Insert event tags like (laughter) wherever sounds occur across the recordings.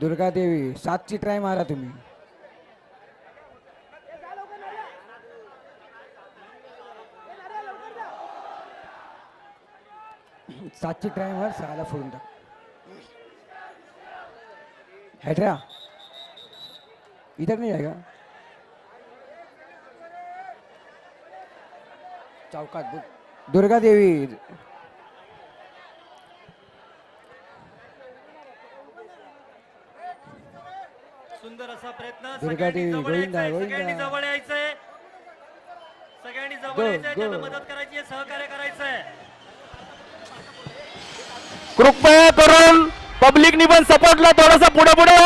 दुर्गादेवी सातची ट्राय मारा तुम्ही. सातची ट्राय मार सहाला फोडून टाक. हॅड्रा इधर आहे का? चौकात बुक दुर्गा देवी सुंदर असा प्रयत्न. सगळ्यांनी जवळ यायचंय. सगळ्यांनी जवळ यायचंय. सगळ्यांनी जवळ Go, यायचंय go. त्यांना मदत करायची आहे सहकार्य करायचंय. कृपया करून पब्लिकनी पण सपोर्टला थोडस पुढे पुढे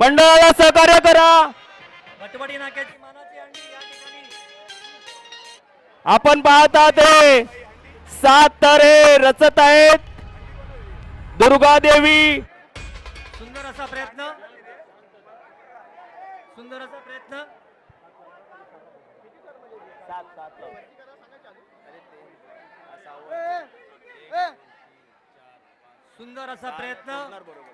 मंडळाला सहकार्य करा. भटवडी नाक्याची मानाची अंडी या ठिकाणी. आपण पाहता ते सात तारे रचत आहेत. दुर्गा देवी सुंदर असा प्रयत्न. सुंदर असा प्रयत्न. सुंदर असा प्रयत्न.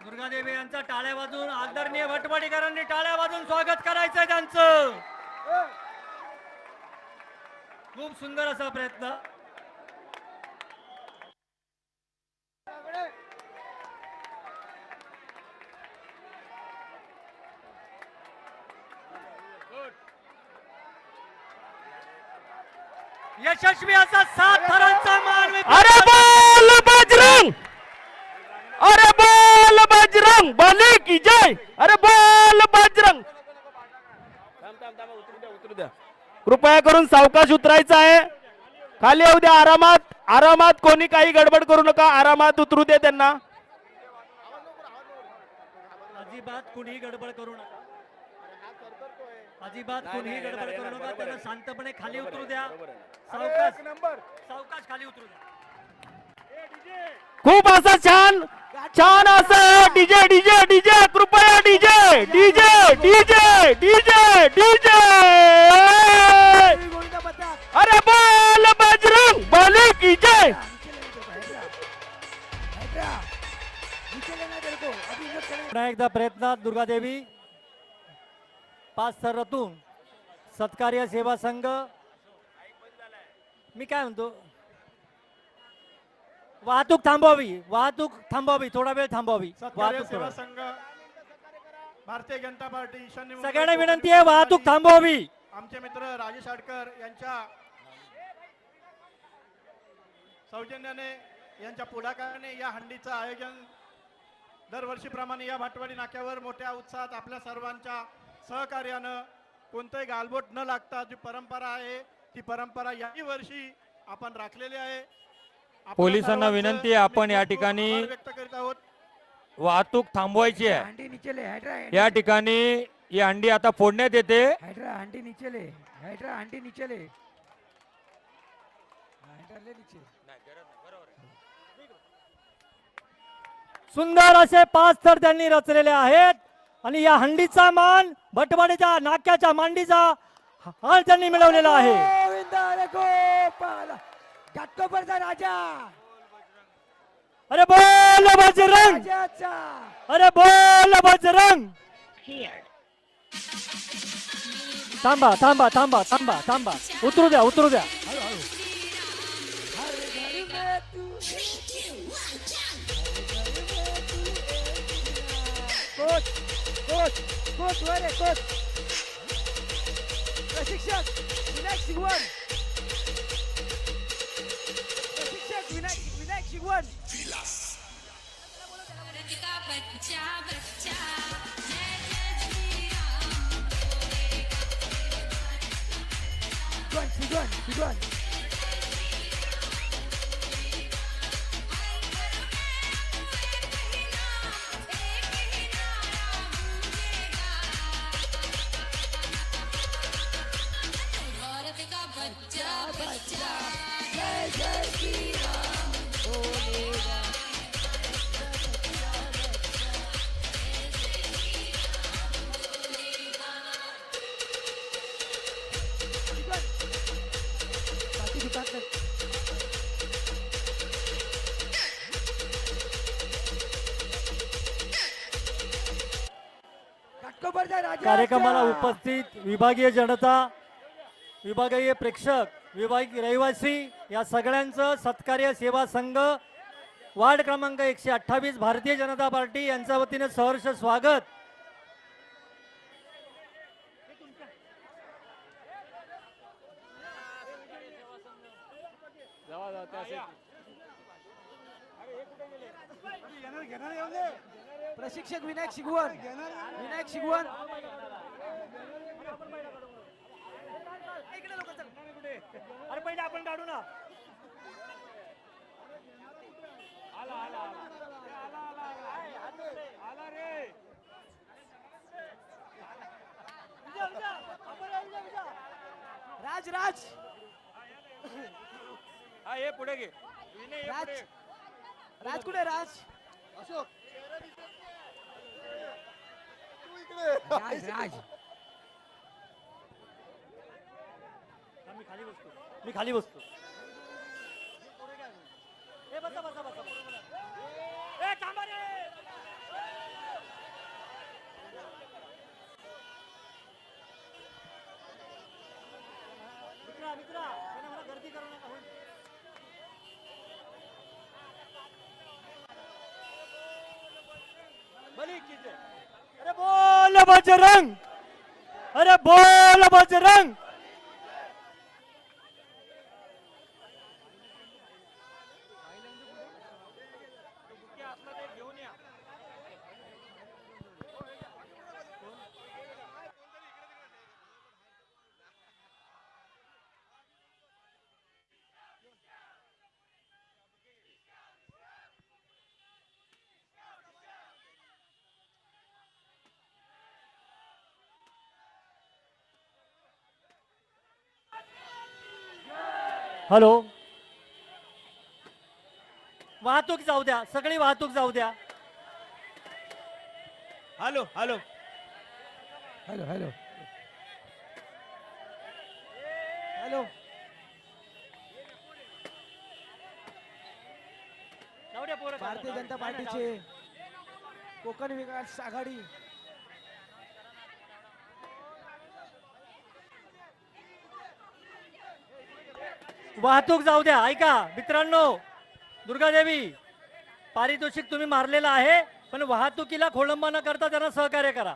दुर्गादेवी यांचा टाळ्या वाजून आदरणीय भटवाडीकरांनी टाळ्या वाजून स्वागत करायचंय त्यांचं. खूप सुंदर असा प्रयत्न. यशस्वी असा सात थरांचा मान अरे बोल बजरंग! अरे बोल बजरंग! बली की जय! अरे बोल बजरंग! कृपया करून सावकाश उतरायचं आहे. खाली येऊ द्या आरामात. आरामात कोणी काही गडबड करू नका. आरामात उतरू दे त्यांना. अजिबात कुणीही गडबड करू नका. अजिबात कुणीही गडबड करू नका त्यांना शांतपणे खाली उतरू द्या. सावकाश सावकाश खाली उतरू द्या. खूप असं छान छान असं डीजे डीजे डीजे कृपया DJ DJ DJ DJ DJ अरे बोल बजरंग बली की जय. पुन्हा एकदा प्रयत्नात दुर्गादेवी. पाच थरातून सत्कार्य सेवा संघ. मी काय म्हणतो? वाहतूक थांबवावी वाहतूक थांबवावी थोडा वेळ थांबवावी. सत्कार्य वाहतूक सेवा. संघ भारतीय जनता पार्टी ईशान्य सगळ्यांना विनंती आहे वाहतूक थांबवावी. आमचे मित्र राजेश आडकर यांच्या सौजन्याने यांच्या पुढाकाराने या हंडीचं आयोजन दरवर्षीप्रमाणे या भाटवाडी नाक्यावर मोठ्या उत्साहात आपल्या सर्वांच्या सहकार्यानं कोणतंही गालबोट न लागता जी परंपरा आहे ती परंपरा याही वर्षी आपण राखलेली आहे. पोलिसांना विनंती आहे, आपण या ठिकाणी आभार व्यक्त करीत आहोत. वाहतूक थांबवायची आहे. या ठिकाणी ही अंडी आता फोडण्यात येते. हाइड्रा आंटी नीचे ले हाइड्रा आंटी नीचे ले हाइड्रा ले नीचे सुंदर असे पाच थर त्यांनी रचलेले आहेत. आणि या हंडीचा मान भटवाडीच्या नाक्याच्या मांडीचा हार त्यांनी मिळवलेला आहे. राजा. अरे बोल बजरंग. अरे बोल बजरंग. थांबा थांबा थांबा थांबा थांबा. उतरू द्या उतरू द्या. हर घर में तू कोच कोच कोच वर आहे कोच प्रशिक्षक विनायक शिगवण प्रशिक्षक विनायक विनायक शिगवण भारत का बच्चा बच्चा जय जय श्री कार्यक्रमाला उपस्थित विभागीय जनता विभागीय प्रेक्षक विभागीय रहिवासी या सगळ्यांचं सत्कार्य सेवा संघ वार्ड क्रमांक एकशे अठ्ठावीस भारतीय जनता पार्टी यांच्या वतीने सहर्ष स्वागत. प्रशिक्षक विनायक शिगवण विनायक शिगवण. अरे पहिले आपण काढू ना. राज राज. हा ये पुढे घे. विनय ये राज पुढे. राज कुठे राज राज राज मी खाली बसतो मी खाली बसतो ए, बसा, बसा, बसा. ए, थांबा रे. मित्रा, मित्रा, अरे बोल बजरंग। अरे बोल बजरंग। हॅलो. वाहतूक जाऊ द्या सगळी वाहतूक जाऊ द्या. Hello hello. Hello hello. Hello. जाऊ द्या पोरं भारतीय जनता पार्टीचे कोकण विकास आघाडी. वाहतूक जाऊ द्या ऐका. मित्रांनो दुर्गादेवी पारितोषिक तुम्ही मारलेला आहे पण वाहतुकीला खोळंबा न करता त्यांना सहकार्य करा.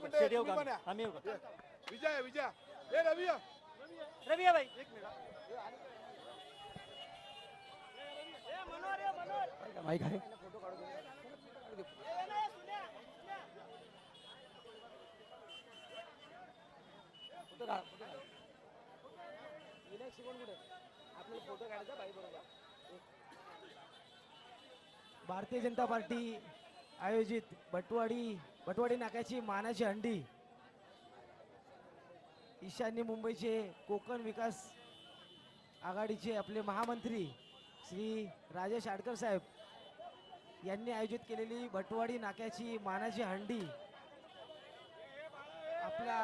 शेट येऊ का? शेट येऊ का? आम्ही येऊ का? विजय विजय. ए रवी या. रवी या बाई माईक आहे. भारतीय जनता पार्टी आयोजित बटवाडी. बटवाडी नाक्याची मानाची हंडी. ईशान्य मुंबईचे कोकण विकास आघाडीचे आपले महामंत्री श्री राजेश आडकर साहेब यांनी आयोजित केलेली भटवाडी नाक्याची मानाची हंडी. आपला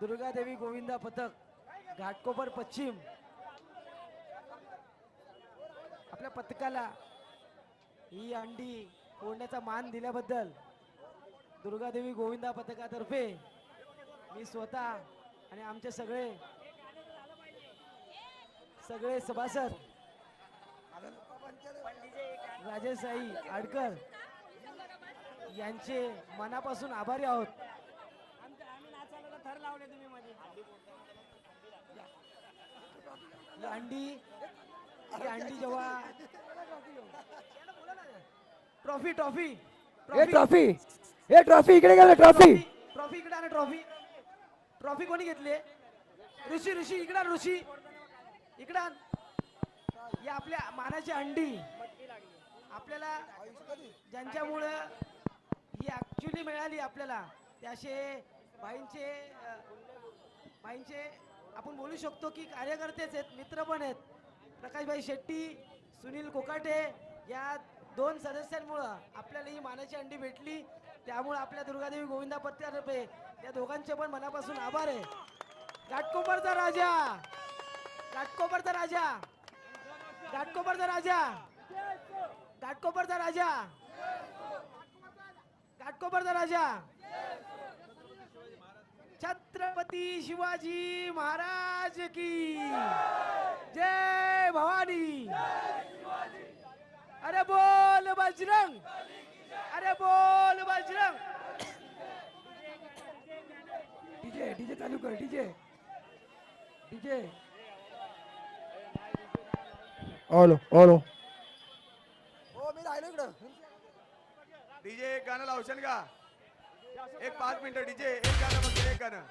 दुर्गादेवी गोविंदा पथक घाटकोपर पश्चिम. आपल्या पथकाला ही अंडी फोडण्याचा मान दिल्याबद्दल दुर्गादेवी गोविंदा पथकातर्फे मी स्वतः आणि आमचे सगळे सगळे सभासद राजेशाही आडकर यांचे मनापासून आभारी आहोत. अंडी ही अंडी जेव्हा (laughs) ट्रॉफी ट्रॉफी. ट्रॉफी! हे ट्रॉफी इकडे गेलं ट्रॉफी. ट्रॉफी इकडे आणा ट्रॉफी. ट्रॉफी कोणी घेतली? ऋषी ऋषी इकडे ऋषी. इकडे या आपल्या मानाची अंडी. आपल्याला ज्यांच्यामुळं ही ॲक्च्युली मिळाली आपल्याला ते असे भाईंचे भाईंचे आपण बोलू शकतो की कार्यकर्तेच आहेत मित्र पण आहेत. प्रकाशभाई शेट्टी सुनील कोकाटे या दोन सदस्यांमुळं आपल्याला ही मानाची अंडी भेटली. त्यामुळे आपल्या दुर्गादेवी गोविंदा पत्त्यातर्फे या दोघांचे पण मनापासून आभार आहे. घाटकोपरचा राजा! घाटकोपरचा राजा! घाटकोपरचा राजा! घाटकोपरचा राजा! घाटकोपरचा राजा! छत्रपती शिवाजी महाराज की जय भवानी! अरे बोल बजरंग! अरे बोल बजरंग. डीजे डीजे चालू कर डीजे. डीजे. Hello hello. हो मी राहिलो इकडं. डीजे एक गाणं लावशाल का? एक पाच मिनिटं डीजे एक गाणं फक्त एक गाणं.